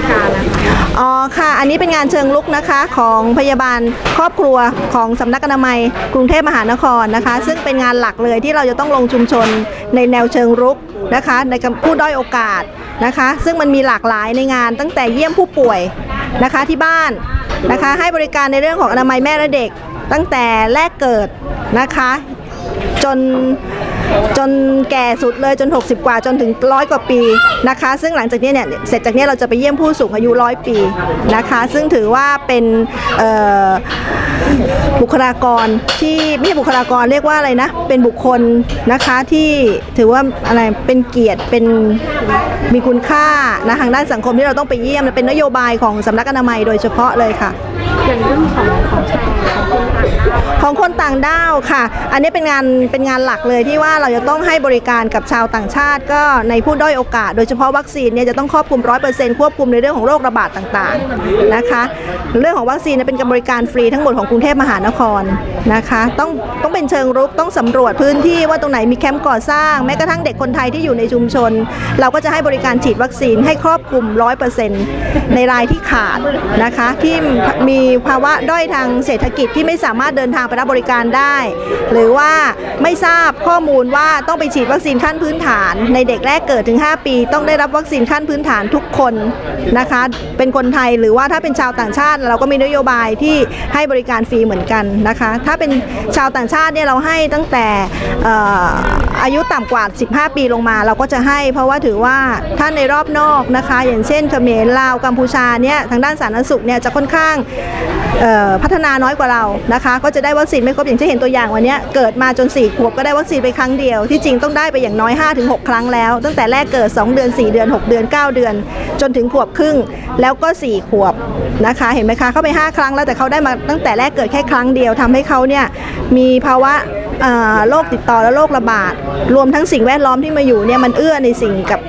ริการนะคะอ๋อค่ะ อันนี้เป็นงานเชิงลุกนะคะของพยาบาลครอบครัวของสำนักอนามัยกรุงเทพมหานครนะคะ ซึ่งเป็นงานหลักเลยที่เราจะต้องลงชุมชนในแนวเชิงรุกนะคะ ในกับผู้ด้อยโอกาสนะคะ ซึ่งมันมีหลากหลายในงานตั้งแต่เยี่ยมผู้ป่วยนะคะที่บ้านนะคะให้บริการในเรื่องของอนามัยแม่และเด็ก ตั้งแต่แรกเกิดนะคะ จน จนแก่สุดเลยจน 60 กว่าจนถึงร้อยกว่าปีนะคะ ซึ่งหลังจากนี้เนี่ยเสร็จจากนี้เราจะไปเยี่ยมผู้สูงอายุร้อยปีนะคะ ซึ่งถือว่าเป็นบุคลากรที่ไม่ใช่บุคลากรเรียกว่าอะไรนะ เป็นบุคคลนะคะที่ถือว่าอะไรเป็นเกียรติเป็นมีคุณค่านะทางด้านสังคมที่เราต้องไปเยี่ยมเป็นนโยบายของสำนักอนามัยโดยเฉพาะเลยค่ะอย่างเรื่องของของชาว ของคนต่างด้าวค่ะ อันนี้เป็นงานเป็นงานหลักเลยที่ว่าเราจะต้องให้บริการกับชาวต่างชาติ ก็ในผู้ด้อยโอกาส โดยเฉพาะวัคซีนเนี่ยจะต้องครอบคลุม100%ควบคุมในเรื่องของโรคระบาดต่างๆนะคะ เรื่องของวัคซีนเป็นการบริการฟรีทั้งหมดของกรุงเทพมหานครนะคะ ต้องต้องเป็นเชิงรุกต้องสำรวจพื้นที่ว่าตรงไหนมีแคมป์ก่อสร้างแม้กระทั่งเด็กคนไทยที่อยู่ในชุมชน เราก็จะให้บริการฉีดวัคซีนให้ครอบคลุม100%ในรายที่ขาดนะคะ ที่มีภาวะด้อยทางเศรษฐกิจที่ไม่สามารถเดินทางไปรับบริการได้ หรือว่าไม่ทราบข้อมูลว่าต้องไปฉีดวัคซีนขั้นพื้นฐาน ในเด็กแรกเกิดถึง 5 ปี ต้องได้รับวัคซีนขั้นพื้นฐานทุกคนนะคะ เป็นคนไทยหรือว่าถ้าเป็นชาวต่างชาติ เราก็มีนโยบายที่ให้บริการฟรีเหมือนกันนะคะ ถ้าเป็นชาวต่างชาติเนี่ยเราให้ตั้งแต่อออายุต่ำกว่า 15 ปีลงมา เราก็จะให้เพราะว่าถือว่าถ้าในรอบนอกนะคะ อย่างเช่นเขมรลาวกัมพูชาเนี่ยทางด้านสาธารณสุขเนี่ยจะค่อนข้างพัฒนาน้อยกว่าเรานะคะก็จะได้วัคซีนไม่ครบอย่างที่เห็นตัวอย่างวันนี้เกิดมาจน 4 ขวบก็ได้วัคซีนไปครั้งเดียว ที่จริงต้องได้ไปอย่างน้อย 5-6 ครั้งแล้ว ตั้งแต่แรกเกิด 2 เดือน 4 เดือน 6 เดือน 9 เดือน จนถึงขวบครึ่ง แล้วก็ 4 ขวบนะคะ เห็นไหมคะเข้าไป 5 ครั้งแล้วแต่เขาได้มาตั้งแต่แรกเกิดแค่ครั้งเดียวทำให้เขาเนี่ยมีภาวะโรคติดต่อและโรคระบาด รวมทั้งสิ่งแวดล้อมที่มาอยู่เนี่ยมันเอื้อในสิ่งกับ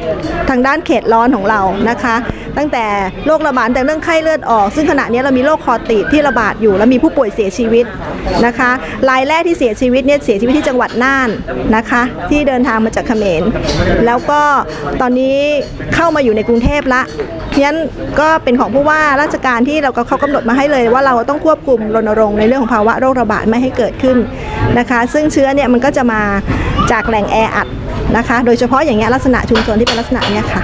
ทางด้านเขตร้อนของเรานะคะ ตั้งแต่โรคระบาดแต่เรื่องไข้เลือดออก ซึ่งขณะนี้เรามีโรคคอตีบที่ระบาดอยู่ และมีผู้ป่วยเสียชีวิตนะคะรายแรกที่เสียชีวิตเนี่ยเสียชีวิตที่จังหวัดน่านนะคะ ที่เดินทางมาจากเขมรแล้วก็ตอนนี้เข้ามาอยู่ในกรุงเทพละเพราะฉะนั้นก็เป็นของผู้ว่าราชการที่เราก็เขากำหนดมาให้เลยว่าเราต้องควบคุมรณรงค์ในเรื่องของภาวะโรคระบาดไม่ให้เกิดขึ้นนะคะ ซึ่งเชื้อเนี่ยมันก็จะมาจากแหล่งแออัดนะคะ โดยเฉพาะอย่างเงี้ยลักษณะชุมชนที่เป็นลักษณะเนี้ยค่ะ